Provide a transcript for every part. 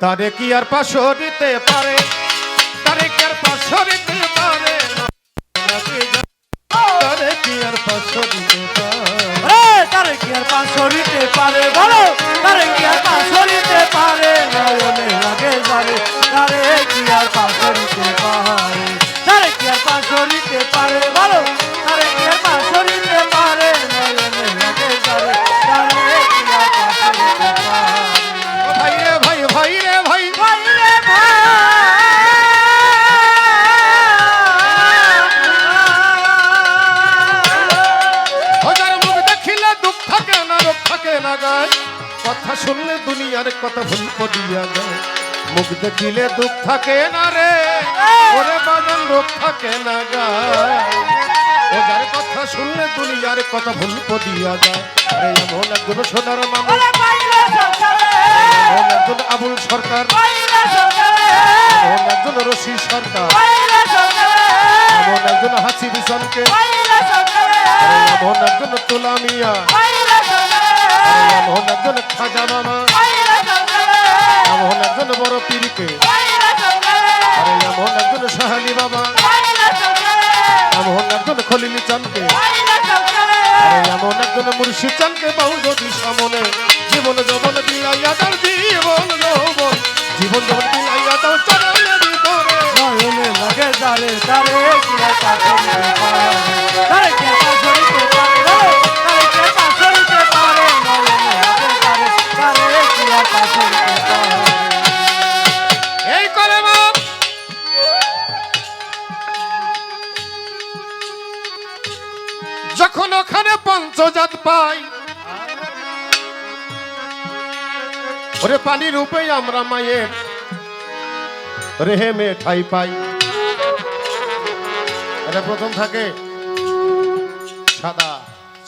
তারে কি আর পাশো দিতে পারে? তারে কি আর পাশো দিতে পারে? তারে কি আর পাশো দিতে পারে? তারে কি আর পাশো দিতে পারে? বলো, তারে কি আর পাঁচশো থাকে না গায় কথা শুনলে দুনিয়ার কথা ভুল করিয়া যায়। মুখ দেখিলে দুঃখ থাকে না রে ওরে বাজান রোগ থাকে না গায় ও যার কথা শুনলে দুনিয়ার কথা ভুল করিয়া যায়। আরে এমন একজন সোনার মানুষ। এমন একজন আবুল সরকার। এমন একজন রশি সরকার। এমন একজন হাসি সরকারে। এমন একজন তোলা মিয়া। বাইরে সরকারে এমন একজন খাজা মামা। এমন একজন বড় পীরকে। এমন একজন সাহালি বাবা। এমন একজন খলিলি চানকে এমন একজন মুর্শিদ চানকে বহু যদি সামনে। জীবন যৌবন বিলাইয়া তার জীবন যৌবন। জীবন যৌবন বিলাইয়া তার চরণের ভিতরে। নয়নে লাগে যারে তারে কি আর পানির রূপে আমরা মায়ের রেহেমে ঠাই পাই। এটা প্রথম থাকে সাদা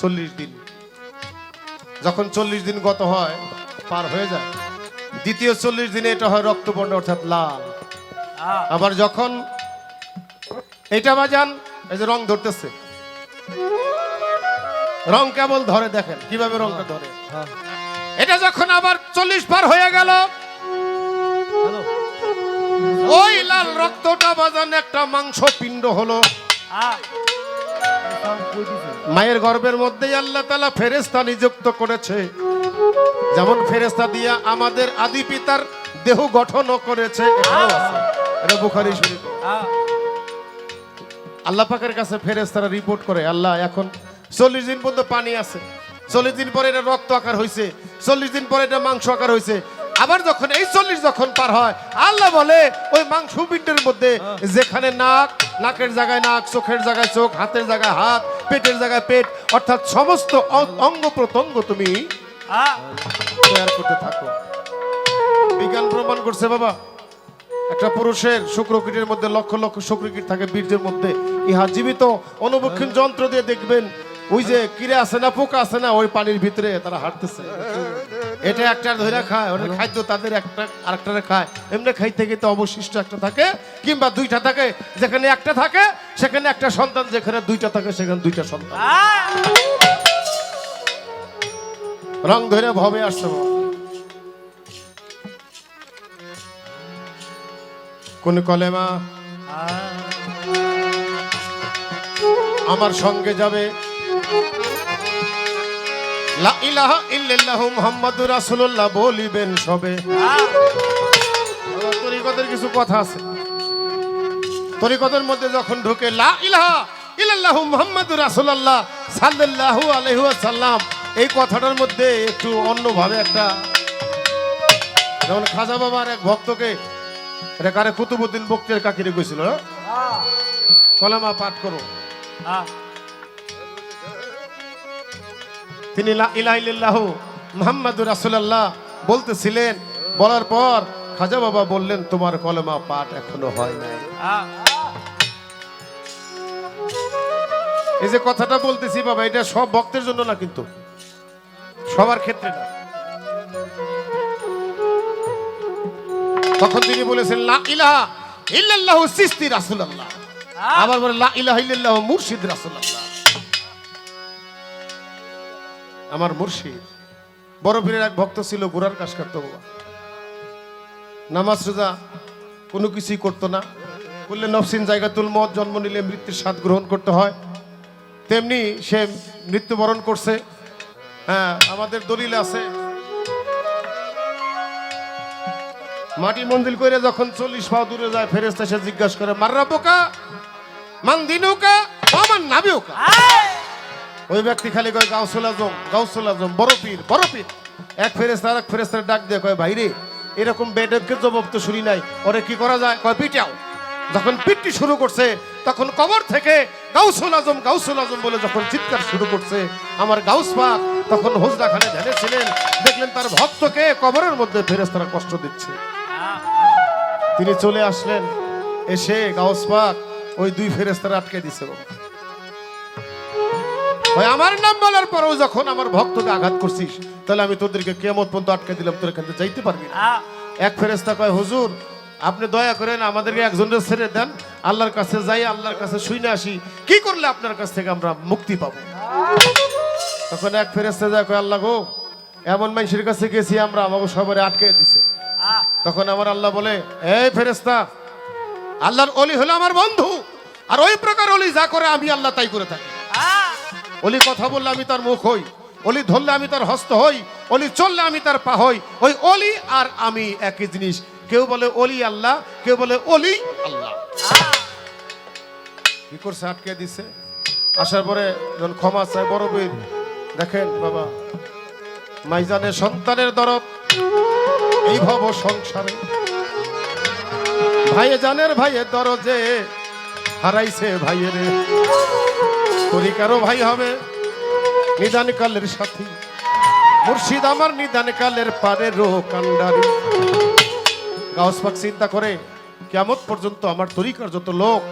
চল্লিশ দিন। যখন চল্লিশ দিন গত হয় পার হয়ে যায়। দ্বিতীয় চল্লিশ দিনে এটা হয় রক্তবর্ণ অর্থাৎ লাল। আবার যখন এটা বাজান এই যে রং ধরতেছে। রং কেবল ধরে দেখেন কীভাবে রংটা ধরে? এটা যখন আবার চল্লিশ পার হয়ে গেল। ওই লাল রক্তটা বাজান একটা মাংস পিণ্ড হলো। মায়ের গর্ভের মধ্যেই আল্লাহ তালা ফেরেস্তা নিযুক্ত করেছে। যেমন ফেরেস্তা দিয়া আমাদের আদি পিতার দেহ গঠনও করেছে। আল্লাহ পাকের কাছে ফেরেস্তারা রিপোর্ট করে, আল্লাহ, এখন চল্লিশ দিন পর্যন্ত পানি আছে। চল্লিশ দিন পরে এটা রক্ত আকার হয়েছে চল্লিশ দিন পরে এটা মাংস আকার হয়েছে আবার যখন এই চল্লিশ যখন পার হয় আল্লাহ বলে ওই মাংস পিণ্ডের মধ্যে যেখানে নাক নাকের জায়গায় নাক চোখের জায়গায় চোখ হাতের জায়গায় হাত পেটের জায়গায় পেট অর্থাৎ সমস্ত অঙ্গ প্রত্যঙ্গ তুমি তৈরি করতে থাকো। বিজ্ঞান প্রমাণ করছে বাবা একটা পুরুষের শুক্রকীটের মধ্যে লক্ষ লক্ষ শুক্রকীট থাকে বীর্যের মধ্যে ইহা জীবিত অনুবক্ষণ যন্ত্র দিয়ে দেখবেন ওই যে কিরে আছে না, পোকা আছে না, ওই পানির ভিতরে তারা হাঁটতেছে। এটা একটা ধরে খায় ওটা খাদ্য তাদের একটা আরেকটা খায়। এমনি খাইতে গিয়ে তো অবশিষ্ট একটা থাকে, কিংবা দুইটা থাকে, যেখানে একটা থাকে, সেখানে একটা সন্তান, যেখানে দুইটা থাকে, সেখানে দুইটা সন্তান। রং ধরে ভবে আসছে। কোন কলেমা আমার সঙ্গে যাবে লা ইলাহা ইল্লাল্লাহু মুহাম্মাদুর রাসূলুল্লাহ বলিবেন সবে। তরিকতের কিছু কথা আছে। তরিকতের মধ্যে যখন ঢুকে লা ইলাহা ইল্লাল্লাহু মুহাম্মাদুর রাসূলুল্লাহ সাল্লাল্লাহু আলাইহি ওয়াসাল্লাম এই কথাটার মধ্যে একটু অন্যভাবে একটা যেমন খাজা বাবার এক ভক্তকে এটা কারে কুতুবুদ্দিন বক্তের কাকিরে গেছিল কলামা পাঠ করো। তিনি ইল্লাল্লাহু মুহাম্মাদুর রাসূলুল্লাহ বলতেছিলেন, বলার পর খাজা বাবা বললেন, তোমার কলেমা পাঠ এখনও হয় নাই। এই যে কথাটা বলতেছি বাবা, এটা সব ভক্তের জন্য না কিন্তু, সবার ক্ষেত্রে না। তখন তিনি বলেছেন, লা ইলাহা ইল্লাল্লাহু সিস্তি রাসূলুল্লাহ। আবার বলে, লা ইলাহা ইল্লাল্লাহু মুর্শিদ রাসূলুল্লাহ। আমার মুর্শিদ। বড় পীরের এক ভক্ত ছিল গোড়ার কাজ করতো বাবা। নামাজ রোজা কোনো কিছুই করতো না। করলে নফসিন জায়গাতুল মত জন্ম নিলে মৃত্যুর স্বাদ গ্রহণ করতে হয়। তেমনি সে মৃত্যুবরণ করছে। হ্যাঁ আমাদের দলিল আছে। মাটি মন্দির করে যখন চল্লিশ পা দূরে যায় ফেরেস্তা সে জিজ্ঞাসা করে, মাররা বোকা? মান দিনুকা? আমার নাবিওকা ওই ব্যক্তি খালি কয়, গাউসুল আজম গাউসুল আজম, বড় পীর বড় পীর। এক ফেরেস্তা আর এক ফেরেস্তার ডাক দিয়ে কয়, ভাইরে, এরকম বেডকে জবাব তো শুনি নাই। ওরে কি করা যায়? কয়, পিটাও। যখন পিটটি শুরু করছে, তখন কবর থেকে গাউসুল আজম গাউসুল আজম বলে যখন চিৎকার শুরু করছে, আমার গাউস পাক তখন হুজরা খানে ছিলেন। দেখলেন তার ভক্তকে কবরের মধ্যে ফেরেস্তারা কষ্ট দিচ্ছে। তিনি চলে আসলেন, এসে গাউস পাক ওই দুই ফেরেস্তারা আটকে দিছে। আমার নাম বলার পরেও যখন আমার ভক্তকে আঘাত করছিস তাহলে আমি তোদেরকে কেমন পর্যন্ত আটকে দিলাম তোর এখান থেকে যাইতে পারবি না। এক ফেরেস্তা কয় হুজুর আপনি দয়া করেন আমাদেরকে একজনের ছেড়ে দেন আল্লাহর কাছে যাই আল্লাহর কাছে শুনে আসি। কি করলে আপনার কাছ থেকে আমরা মুক্তি পাবো? তখন এক ফেরেস্তা যায় কয় আল্লাহ গো এমন মানুষের কাছে গেছি আমরা আমাকে সবারে আটকে দিছে। তখন আমার আল্লাহ বলে এই ফেরেস্তা আল্লাহর অলি হলো আমার বন্ধু আর ওই প্রকার অলি যা করে আমি আল্লাহ তাই করে থাকি। অলি কথা বললে আমি তার মুখ হই, অলি ধরলে আমি তার হস্ত হই, অলি চললে আমি তার পা হই। ওই অলি আর আমি একই জিনিস। কেউ বলে অলি আল্লাহ, কেউ বলে অলি আল্লাহ। কি করছে, আটকে দিছে? আসার পরে যখন ক্ষমা চায়, বড় দেখেন বাবা, মাইজানের সন্তানের দরদ এই ভব সংসারে। ভাইয়ে জানের ভাইয়ের দরজে হারাইছে ভাইয়ের। তরিকারও ভাই হবে। নিদান কালের সাথী। মুর্শিদ আমার নিদান কালের পারে রো কান্ডারি। গাউস চিন্তা করে কেমন পর্যন্ত আমার তরিকার যত লোক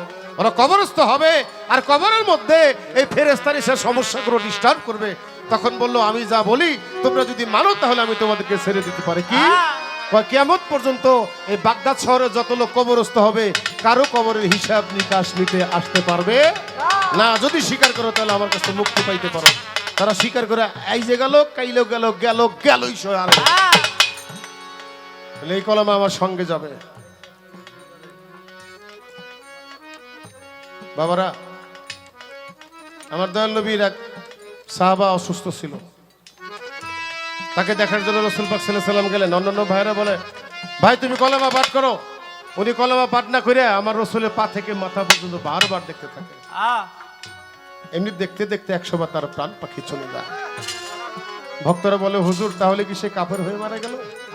ওরা কবরস্থ হবে আর কবরের মধ্যে এই ফেরেস্তানি সে সমস্যাগুলো ডিস্টার্ব করবে। তখন বলল আমি যা বলি তোমরা যদি মানো তাহলে আমি তোমাদেরকে ছেড়ে দিতে পারি। কি? কেমন পর্যন্ত এই বাগদাদ শহরে যত লোক কবরস্থ হবে কারও কবরের হিসাব নিকাশ নিতে আসতে পারবে? না যদি স্বীকার করো তাহলে আমার কাছে মুক্তি পাইতে পারো। তারা স্বীকার করে এই যে গেল কাইলো গেল গেল গেলই সয় এই কলমে আমার সঙ্গে যাবে। বাবারা আমার দয়াল নবীর এক সাহাবা অসুস্থ ছিল। তাকে দেখার জন্য রসুল পাক সাল্লাম গেলেন। অন্যান্য ভাইরা বলে ভাই তুমি কলমা পাঠ করো। উনি কলমা পাঠ না করে আমার রসুলের পা থেকে মাথা পর্যন্ত বারবার দেখতে থাকে। এমনি দেখতে দেখতে একসময় তার প্রাণ পাখি চলে যায়। ভক্তরা বলে হুজুর তাহলে কি সে কাপড় হয়ে মারা গেল?